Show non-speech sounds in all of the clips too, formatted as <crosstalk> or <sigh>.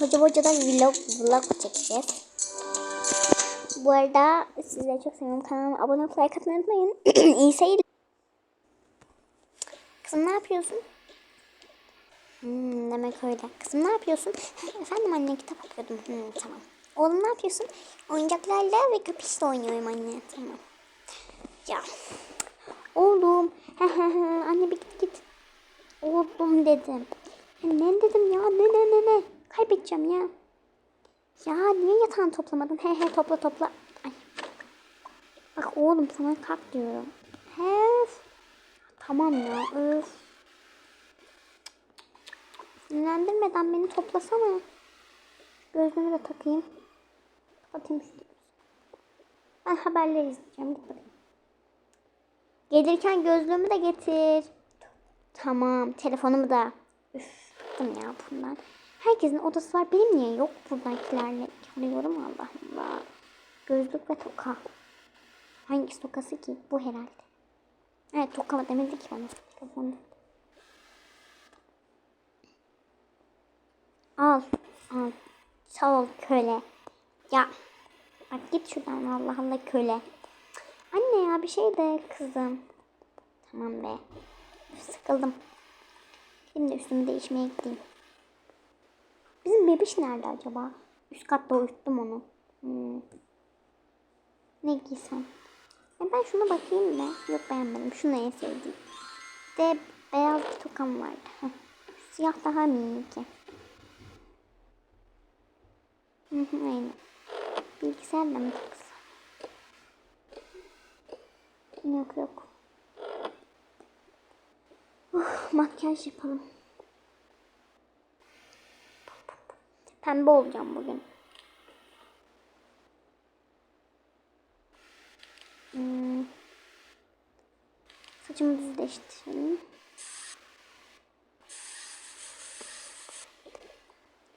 Hoca Hoca'da vlog, vlog çekeceğiz. Bu arada sizleri çok seviyorum. Kanalıma abone olup like atmayı unutmayın. <clears throat> İyi seyirler. Kızım ne yapıyorsun? Hmm, demek öyle. Kızım ne yapıyorsun? Efendim anne kitap okuyordum. Hmm, tamam. Oğlum ne yapıyorsun? Oyuncaklarla ve köpüşle oynuyorum anne. Tamam. Ya. Oğlum. anne bir git git. Oğlum dedim. Ne dedim ya? Ne ne ne ne? Kaybedeceğim ya. Ya niye yatağını toplamadın? He he topla topla. Ay. Bak oğlum sana kalk diyorum. Hef. Tamam ya. Öf. Sinirlendirmeden beni toplasana. Gözlüğümü de takayım. Kapatayım şunu. Ben haberleri izleyeceğim. Git bakayım. Gelirken gözlüğümü de getir. Tamam. Telefonumu da. Üf. Bıktım ya bundan. Herkesin odası var. Benim niye yok buradakilerle? Arıyorum Allah Allah. Gözlük ve toka. Hangisi tokası ki? Bu herhalde. Evet toka demedi ki bana. Telefonda. Al. Al. Sağ ol köle. Ya. Bak git şuradan Allah Allah köle. Anne ya bir şey de kızım. Tamam be. Sıkıldım. Şimdi üstümü değişmeye gideyim. Bizim bebiş nerede acaba? Üst katta uyuttum onu. Hmm. Ne giysem? E ben şuna bakayım da. Yok beğenmedim. Şunu en sevdiğim. De beyaz bir tokam vardı. Heh. Siyah daha mı hı aynen. Bilgisayarla mı taksam? Yok yok. Uf, makyaj yapalım. Pembe olacağım bugün. Hmm. Saçımı düzleştirelim.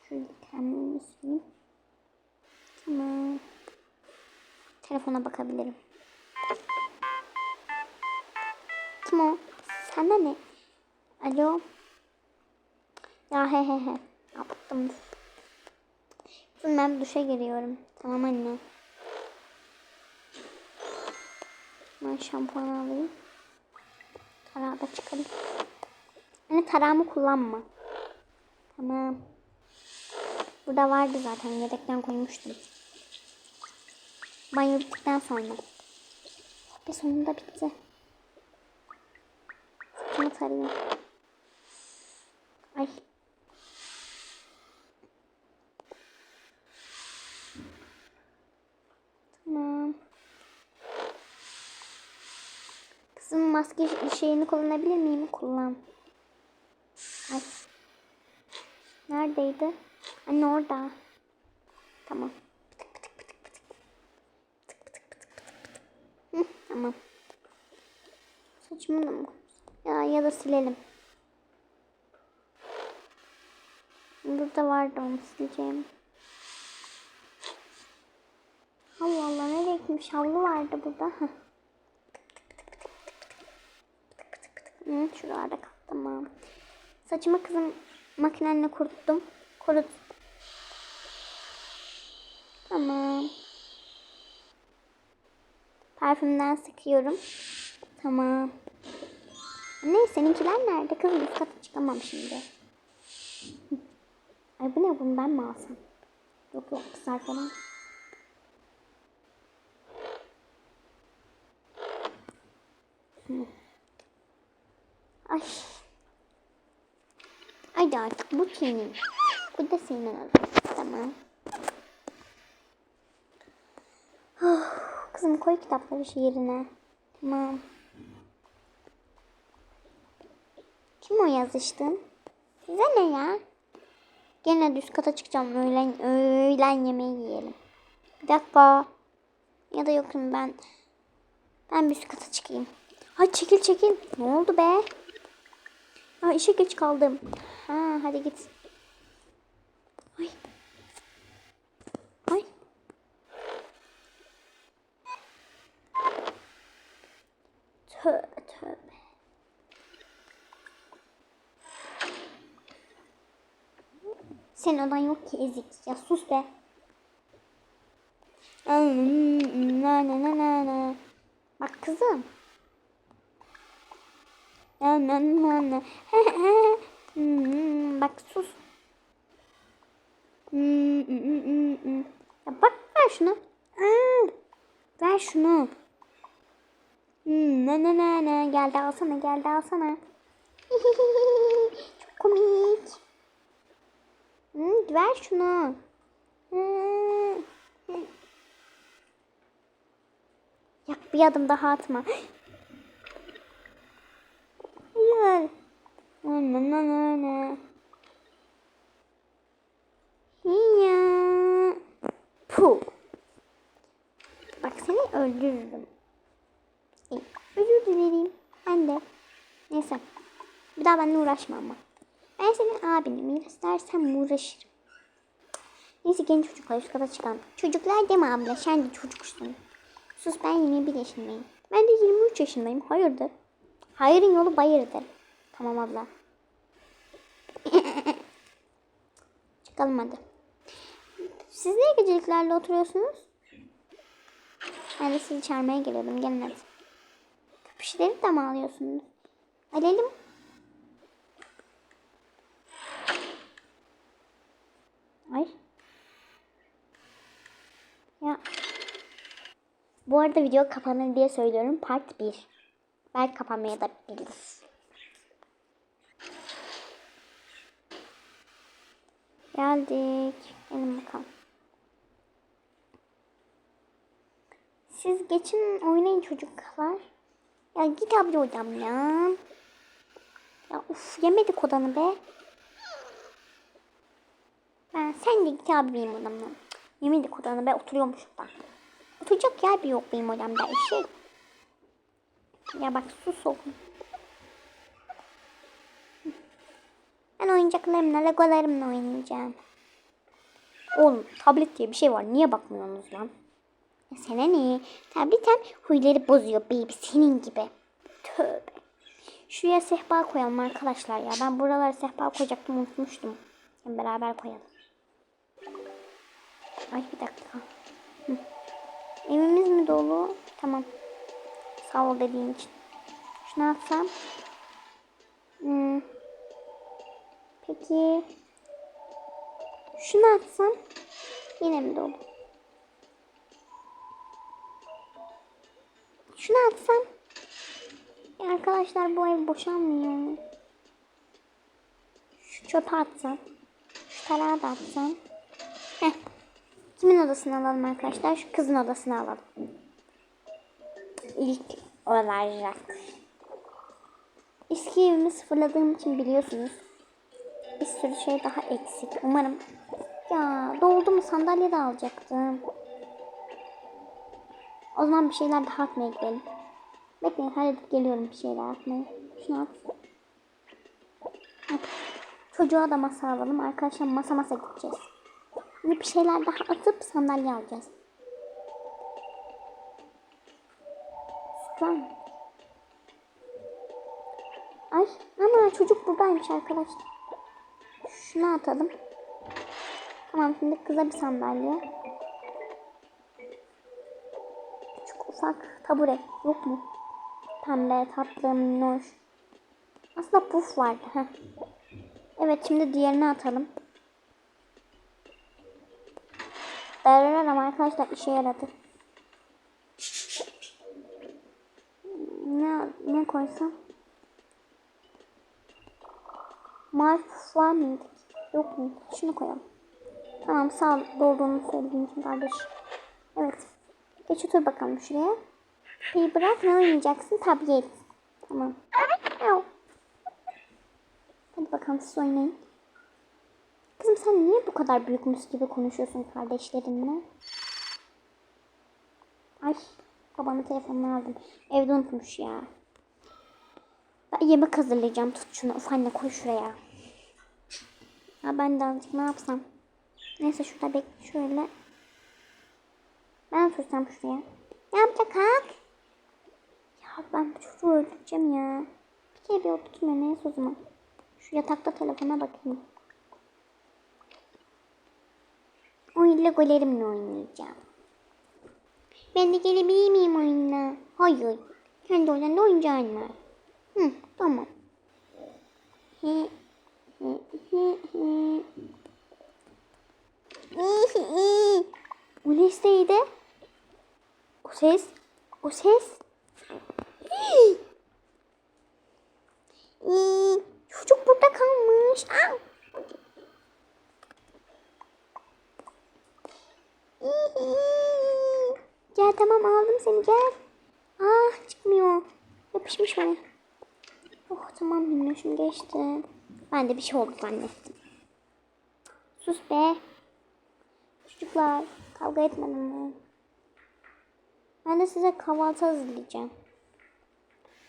Şöyle kendimi sileyim. Tamam. Telefona bakabilirim. Kim o? Sende ne? Alo. Ya he he he. Yaptım. Kızım ben duşa giriyorum. Tamam anne. Ben şampuan alayım. Tarağı da çıkarayım. Anne tarağımı kullanma. Tamam. Burada vardı zaten. Yedekten koymuştum. Banyo bittikten sonra. Ve sonunda bitti. Saçımı tarayayım. Ay. Tamam. Kızım maske şeyini kullanabilir miyim? Kullan. Ay. Neredeydi? Anne orada. Tamam. Tamam. Saçımı da mı? Ya ya da silelim. Burada vardı onu sileceğim. Allah Allah nereye gitmiş? Havlu vardı burada. Heh. Hı, şuralarda kaldı. Tamam. Saçımı kızım makineyle kuruttum. Kurut. Tamam. Parfümden sıkıyorum. Tamam. Ne seninkiler nerede kızım? Üst çıkamam şimdi. Ay bu ne bunu ben mi alsam? Yok yok kızar falan. Hı. Ay. Haydi artık bu senin. Bu da senin olsun. Tamam. Oh, kızım koy kitapları şu yerine. Tamam. Kim o yazıştın? Size ne ya? Gene düz kata çıkacağım. Öğlen, öğlen yemeği yiyelim. Bir dakika. Ya da yokum ben. Ben bir üst kata çıkayım. Ay çekil çekil. Ne oldu be? Aa, işe geç kaldım. Ha, hadi git. Ay. Ay. Tövbe tövbe. Senin odan yok ki ezik. Ya sus be. Na na na na na. Bak kızım. Na na na na. Hmm, Bak sus. Hmm, hmm, hmm, hmm, hmm. Ya bak ver şunu. Hmm, Ver şunu. Hmm, na na na na. Geldi alsana geldi alsana. <laughs> Çok komik. Hmm, ver şunu. Hmm. Ya bir adım daha atma. Na na na na. Ya. Puh. Bak seni öldürürüm. İyi, özür dilerim. Ben de. Neyse. Bir daha benimle uğraşma ama. Ben senin abinim. İstersem uğraşırım. Neyse genç çocuklar üst kata çıkalım. Çocuklar deme abla sen de çocuksun. Sus ben 21 yaşındayım. Ben de 23 yaşındayım. Hayırdır? Hayırın yolu bayırdır. Tamam abla. <laughs> Çıkalım hadi. Siz niye geceliklerle oturuyorsunuz? Ben de sizi çağırmaya geliyordum. Gelin hadi. Köpüşleri de mi alıyorsunuz? Alalım. Ay. Ya. Bu arada video kapanır diye söylüyorum. Part 1. Belki kapanmaya da bilir. Geldik. Gelin bakalım. Siz geçin oynayın çocuklar. Ya git abla odam ya. Ya uf yemedik odanı be. Ben sen de git abi benim odamdan. Yemedik odanı be oturuyormuş da. Oturacak yer bir yok benim odamda eşek. Ya bak sus oğlum. Ben oyuncaklarımla, legolarımla oynayacağım. Oğlum tablet diye bir şey var. Niye bakmıyorsunuz lan? Ya sana ne? Tabletten huyları bozuyor baby senin gibi. Tövbe. Şuraya sehpa koyalım arkadaşlar ya. Ben buralara sehpa koyacaktım unutmuştum. Hem beraber koyalım. Ay bir dakika. Hı. Evimiz mi dolu? Tamam. Sağ ol dediğin için. Şunu atsam. Hmm. Peki. Şunu atsam. Yine mi dolu? Şunu atsam. Ya arkadaşlar bu ev boşalmıyor. Şu çöpe atsam. Şu tarağa da atsam. Heh. Kimin odasını alalım arkadaşlar? Şu kızın odasını alalım. İlk olarak. Eski evimi sıfırladığım için biliyorsunuz. Bir sürü şey daha eksik. Umarım. Ya doldu mu sandalye de alacaktım. O zaman bir şeyler daha atmaya gidelim. Bekleyin halledip geliyorum bir şeyler atmaya. Şunu at. Heh. Çocuğa da masa alalım. Arkadaşlar masa masa gideceğiz. Şimdi bir şeyler daha atıp sandalye alacağız. Süper. Ay ama çocuk buradaymış arkadaşlar. Şunu atalım. Tamam şimdi kıza bir sandalye. Çok ufak tabure yok mu? Pembe, tatlı, minnoş. Aslında puf vardı. Heh. Evet şimdi diğerini atalım. Darararım arkadaşlar işe yaradı. Koysam? Mavi var? Yok mu? Şunu koyalım. Tamam sağ ol dolduğunu söylediğin için kardeş. Evet. Geç otur bakalım şuraya. Bir bırak ne oynayacaksın? Tablet. Tamam. Au. Hadi bakalım siz oynayın. Kızım sen niye bu kadar büyükmüş gibi konuşuyorsun kardeşlerinle? Ay babanın telefonunu aldım. Evde unutmuş ya. Ben yemek hazırlayacağım. Tut şunu. Of anne koy şuraya. Ya ben de azıcık ne yapsam? Neyse şurada bek şöyle. Ben tutsam şuraya. Ne yapacak kalk? Ya ben bu çocuğu öldüreceğim ya. Bir kere bir oturtmuyor neyse o zaman. Şu yatakta telefona bakayım. kendi legolerimle oynayacağım. Ben de gelebilir miyim oyuna? Hayır. Kendi oyununda oyuncağın var. Hı, tamam. Hı, hı, hı, hı. İyi, iyi. O ses? O ses? Çocuk burada kalmış. İyi. Gel tamam aldım seni gel. Ah çıkmıyor. Yapışmış bana. Oh tamam minnoşum geçti. Ben de bir şey oldu zannettim. Sus be. Çocuklar kavga etmedim mi? Ben de size kahvaltı hazırlayacağım.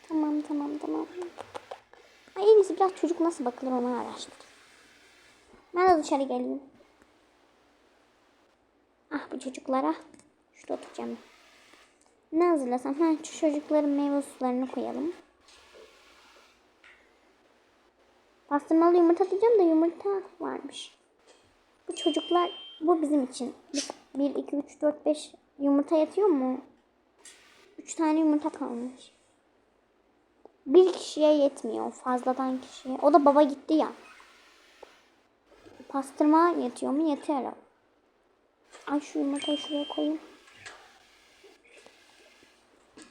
Tamam tamam tamam. Ay en iyisi biraz çocuk nasıl bakılır onu araştır. Ben de dışarı geleyim. Ah bu çocuklara. Şurada oturacağım. Ne hazırlasam? Ha, şu çocukların meyve sularını koyalım. Pastırmalı yumurta diyeceğim de yumurta varmış. Bu çocuklar bu bizim için. 1, 2, 3, 4, 5 yumurta yatıyor mu? 3 tane yumurta kalmış. Bir kişiye yetmiyor. Fazladan kişiye. O da baba gitti ya. Pastırma yetiyor mu? Herhalde. Ay şu yumurtayı şuraya koyayım.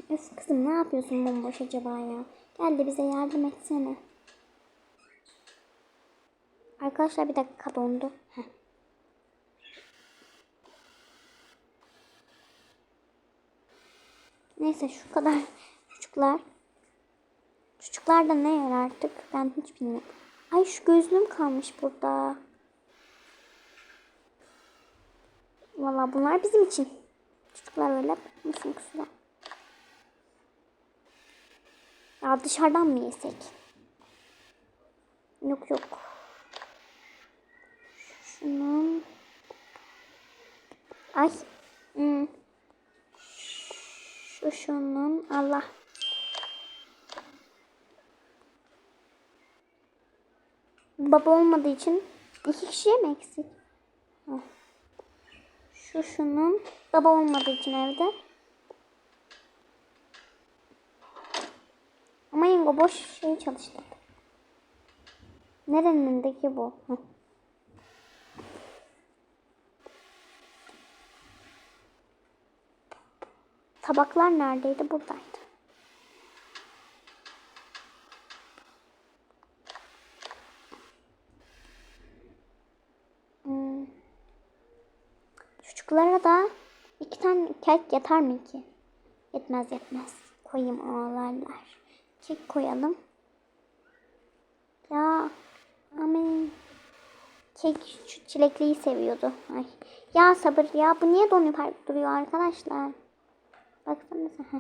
Öf kızım ne yapıyorsun bomboş acaba ya? Gel de bize yardım etsene. Arkadaşlar bir dakika dondu. Heh. Neyse şu kadar <laughs> çocuklar. Çocuklar da ne yer artık ben hiç bilmiyorum. Ay şu gözlüğüm kalmış burada. Valla bunlar bizim için. Çocuklar öyle bakmasın kusura. Ya dışarıdan mı yesek? Yok yok. Şunun. Ay. Hmm. Şu şunun. Allah. Baba olmadığı için iki kişiye mi eksik? Heh. Şu şunun. Baba olmadığı için evde. Ama Yengo boş şeyi çalıştırdı. Nerenindeki bu? Heh. Tabaklar neredeydi? Buradaydı. Hmm. Çocuklara da iki tane kek yeter mi ki? Yetmez yetmez. Koyayım ağlarlar. Kek koyalım. Ya amin. Kek şu çilekliyi seviyordu. Ay. Ya sabır ya bu niye donup duruyor arkadaşlar? Baksanıza. Heh.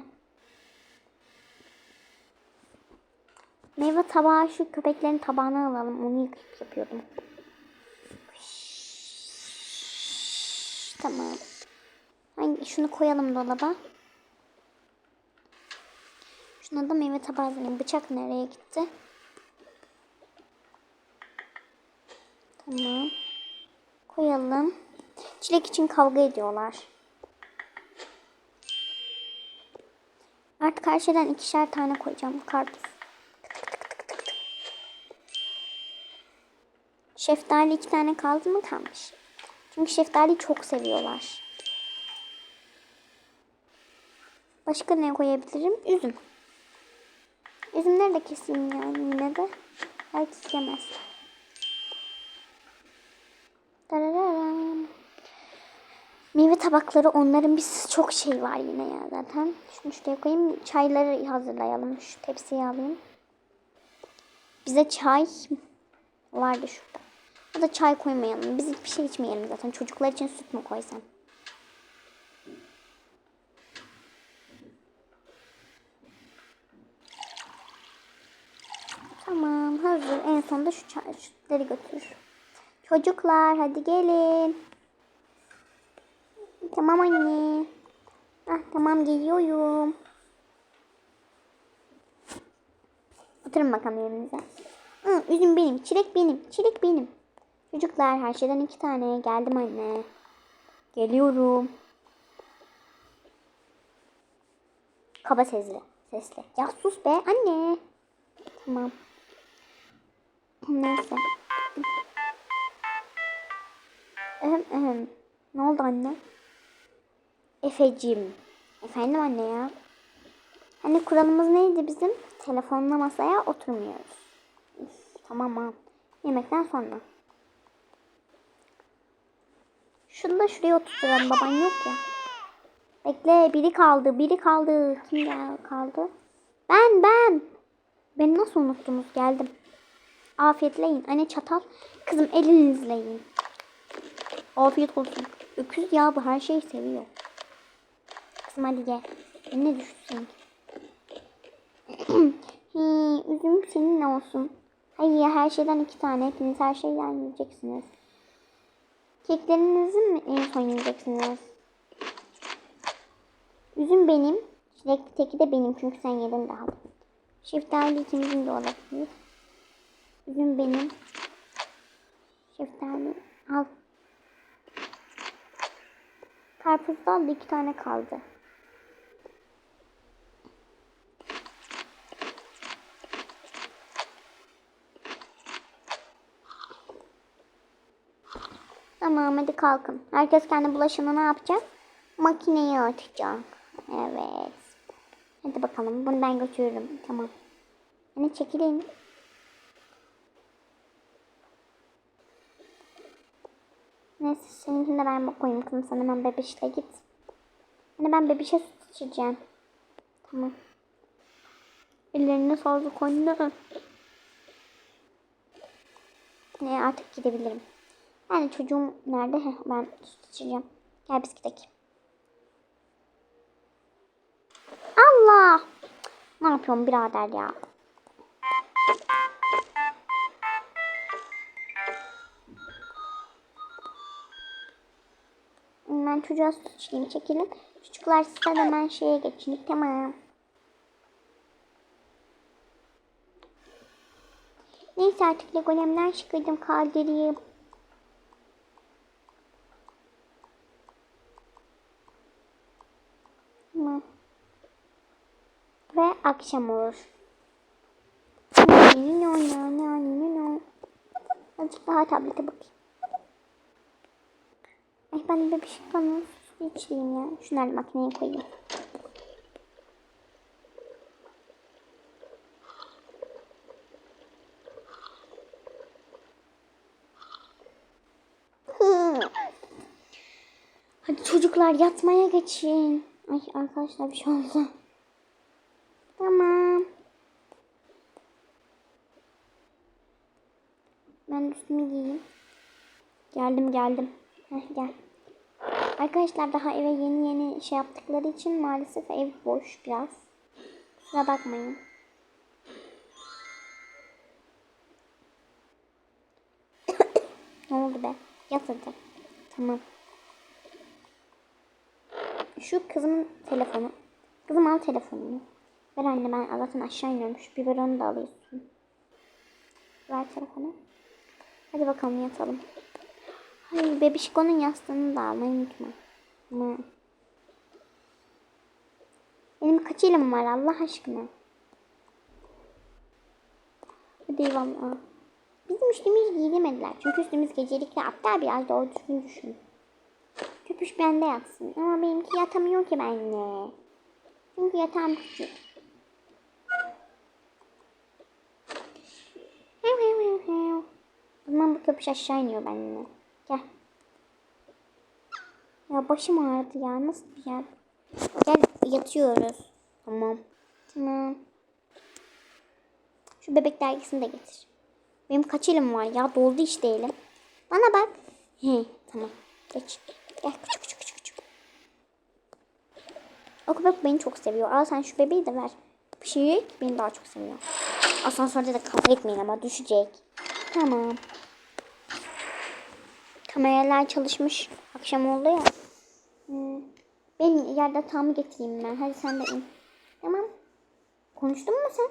Meyve tabağı şu köpeklerin tabağına alalım. Onu yıkayıp yapıyordum. Tamam. Hangi şunu koyalım dolaba. Şuna da meyve tabağı hazırlayayım. Bıçak nereye gitti? Tamam. Koyalım. Çilek için kavga ediyorlar. Artık her şeyden ikişer tane koyacağım. Karpuz. Şeftali iki tane kaldı mı kalmış. Çünkü şeftali çok seviyorlar. Başka ne koyabilirim? Üzüm. Üzümleri de keseyim yani yine de. Belki yemez. Darararam. Meyve tabakları onların bir çok şey var yine ya zaten. Şunu şuraya koyayım. Çayları hazırlayalım. Şu tepsiyi alayım. Bize çay vardı şurada. Ya da çay koymayalım. Biz hiçbir şey içmeyelim zaten. Çocuklar için süt mü koysam? Tamam hazır. En sonunda şu çay, sütleri götür. Çocuklar hadi gelin. Tamam anne. Ah tamam geliyorum. Oturun bakalım yerinize. Hı, üzüm benim, çilek benim, çilek benim. Çocuklar her şeyden iki tane. Geldim anne. Geliyorum. Kaba sesli. Sesli. Ya sus be anne. Tamam. Neyse. Ehem ehem. Ne oldu anne? Efecim. Efendim anne ya. Hani kuralımız neydi bizim? Telefonla masaya oturmuyoruz. Üf, tamam ha. Yemekten sonra. Şunu da şuraya oturtalım. Baban yok ya. Bekle. Biri kaldı. Biri kaldı. Kim gel kaldı? Ben ben. Beni nasıl unuttunuz? Geldim. Afiyetle yiyin. Anne çatal. Kızım elinizle yiyin. Afiyet olsun. Öküz ya bu her şeyi seviyor. Kızım hadi gel. Ne düşsün? <clears throat> Hi, üzüm senin olsun. Hayır her şeyden iki tane. Hepiniz her şeyden yiyeceksiniz. Keklerinizi mi en son yiyeceksiniz? Üzüm benim. Çilekli teki de benim çünkü sen yedin daha. Şeftali ikimizin de olabilir. Üzüm benim. Şeftali al. Karpuzdan da iki tane kaldı. Tamam hadi kalkın. Herkes kendi bulaşığını ne yapacak? Makineye atacak. Evet. Hadi bakalım. Bunu ben götürürüm. Tamam. Hani çekilin. Neyse seninkini de ben koyayım kızım. Sen hemen bebişle git. Hani ben bebişe süt içeceğim. Tamam. Ellerine sağlık anne. Ne artık gidebilirim. Yani çocuğum nerede? Heh, ben süt içeceğim. Gel biz gidelim. Allah! Ne yapıyorum birader ya? Ben çocuğa süt içeyim çekelim. Çocuklar siz de hemen şeye geçin. Tamam. Neyse artık legolemden çıkıyordum kaldırayım. Tamam. Ve akşam olur. Azıcık daha tablete bakayım. Ay ben de bir şey su içeyim ya. Şunları makineye koyayım. Hadi çocuklar yatmaya geçin. Ay arkadaşlar bir şey oldu. Tamam. Ben üstümü giyeyim. Geldim geldim. Heh, gel. Arkadaşlar daha eve yeni yeni şey yaptıkları için maalesef ev boş biraz. Kusura bakmayın. <coughs> ne oldu be? Yat hadi. Tamam. Şu kızımın telefonu. Kızım al telefonunu. Ver anne ben zaten aşağı iniyorum. Şu biberonu da alıyorsun. Ver telefonu. Hadi bakalım yatalım. Hayır bebişkonun yastığını da almayı unutma. Hı. Benim kaç elim var Allah aşkına. Hadi eyvallah. Bizim üstümüz giydirmediler. Çünkü üstümüz gecelikle aptal biraz doğru düzgün düşün. Köpüş bende yatsın. Ama benimki yatamıyor ki benimle. Çünkü yatağım küçük. Hev hev hev hev. O bu köpüş aşağı iniyor benimle. Gel. Ya başım ağrıdı ya. Nasıl bir yer? Gel yatıyoruz. Tamam. Tamam. Şu bebek dergisini de getir. Benim kaç elim var ya? Doldu işte elim. Bana bak. He, tamam. Geç. Gel küçük küçük küçük küçük. O köpek beni çok seviyor. Al sen şu bebeği de ver. Pişik beni daha çok seviyor. Asansörde de kavga etmeyin ama düşecek. Tamam. Kameralar çalışmış. Akşam oldu ya. Hmm. Ben yerde tam getireyim ben. Hadi sen de in. Tamam. Konuştun mu sen?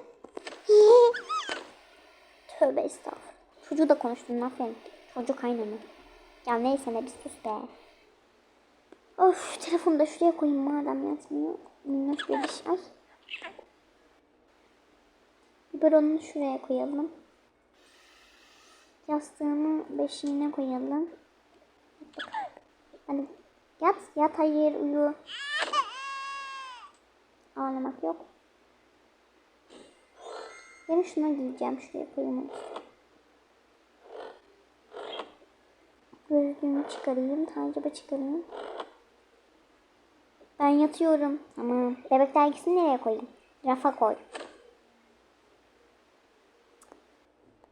<laughs> Tövbe estağfurullah. Çocuğu da konuştun aferin. Çocuk aynı mı? Ya neyse ne bir sus be. Of telefonu da şuraya koyayım madem yatmıyor. Minnoş bir şey. Ay. Biberonunu şuraya koyalım. Yastığını beşiğine koyalım. Hadi yat yat hayır uyu. Ağlamak yok. Ben şuna giyeceğim. Şuraya koyayım. Gözlüğümü çıkarayım. Tancıba çıkarayım. Ben yatıyorum. Ama bebek dergisini nereye koyayım? Rafa koy.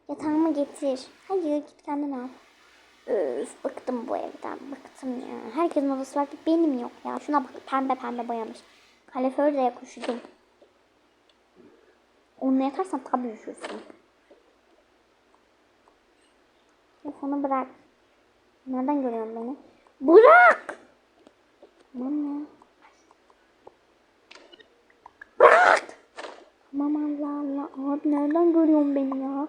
Yatağımı getir. Hayır git kendin al. Öf bıktım bu evden. Bıktım ya. Herkesin odası var. Benim yok ya. Şuna bak pembe pembe boyamış. Kaleför de yakışıdım. Onunla yatarsan tabii üşürsün. Telefonu bırak. Nereden görüyorsun beni? Bırak! Tamam ya. Bırak! Tamam Allah Allah. Abi nereden görüyorsun beni ya?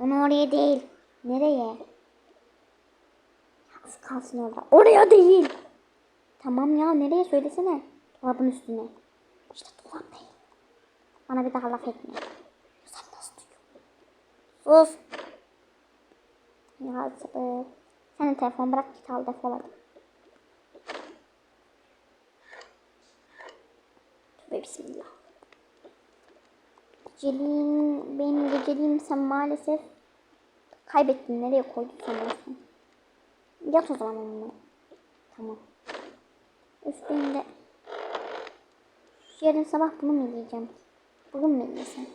Onu oraya değil. Nereye? Az kalsın orada. Oraya değil. Tamam ya nereye söylesene. Dolabın üstüne. İşte dolap değil. Bana bir daha laf etme. Sen nasıl duyuyorsun? Sus. Ya sabır. Senin telefon bırak git al defol hadi. Tövbe bismillah. Geceliğin, benim geceliğim sen maalesef kaybettin. Nereye koydun sanıyorsun? Yat o zaman onunla. Tamam. Üstünde yarın sabah bunu mu giyeceğim? Bugün mü giysem?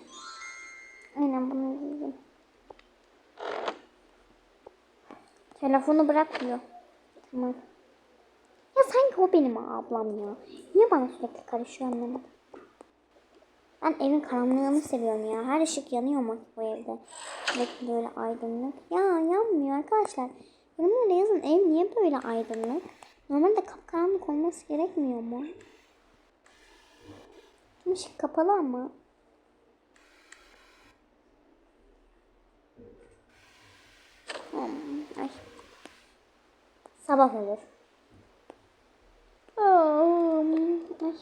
Aynen bunu giyeceğim. Telefonu bırakmıyor. Tamam. Ya sanki o benim ablam ya. Niye bana sürekli karışıyor anlamadım. Ben evin karanlığını seviyorum ya. Her ışık yanıyor mu bu evde? Sürekli böyle aydınlık. Ya yanmıyor arkadaşlar. Yorumlara yazın ev niye böyle aydınlık? Normalde kapkaranlık olması gerekmiyor mu? Tüm ışık kapalı ama. Hmm, ay. Sabah olur. Oh, ay.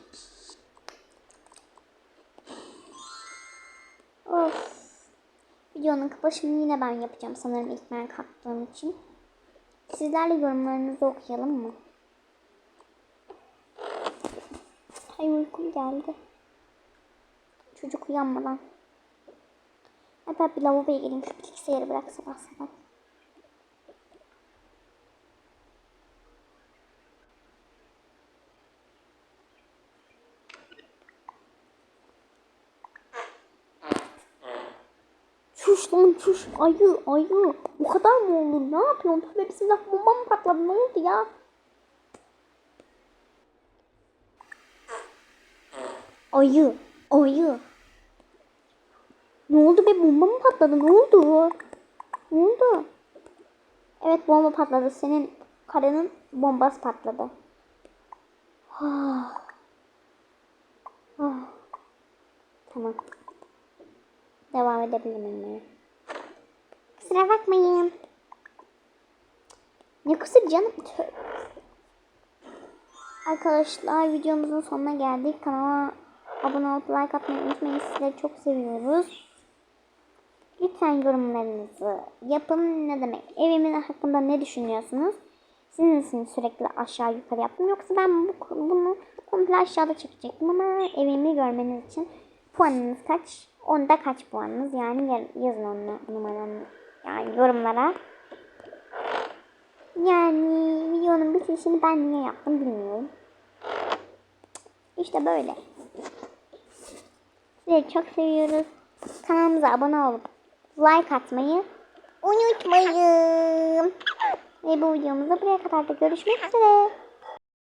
Of. Videonun kapanışını yine ben yapacağım sanırım ilk ben kalktığım için. Sizlerle yorumlarınızı okuyalım mı? Ay uykum geldi. Çocuk uyanmadan. Ben bir lavaboya gireyim şu bilgisayarı bırak sabah sabah. Çüş lan çüş ayı ayı. Bu kadar mı olur? Ne yapıyorsun? Tövbe bismillah bomba mı patladı? Ne oldu ya? Ayı ayı. Ne oldu be bomba mı patladı? Ne oldu? Ne oldu? Evet bomba patladı. Senin karının bombası patladı. Ah. Ah. Tamam. Devam edebilirim yemeğe. Kusura bakmayın. Ne kusur canım? Arkadaşlar videomuzun sonuna geldik. Kanala abone olup like atmayı unutmayın. Sizleri çok seviyoruz. Lütfen yorumlarınızı yapın. Ne demek? Evimin hakkında ne düşünüyorsunuz? Sizin için sürekli aşağı yukarı yaptım. Yoksa ben bu, bunu komple aşağıda çekecektim ama evimi görmeniz için puanınız kaç? Onda kaç puanınız? Yani yaz- yazın onu numaranı yorumlara. Yani videonun bitirişini ben niye yaptım bilmiyorum. İşte böyle. Sizleri çok seviyoruz. Kanalımıza abone olup like atmayı unutmayın. Ve bu videomuzda buraya kadar da görüşmek üzere.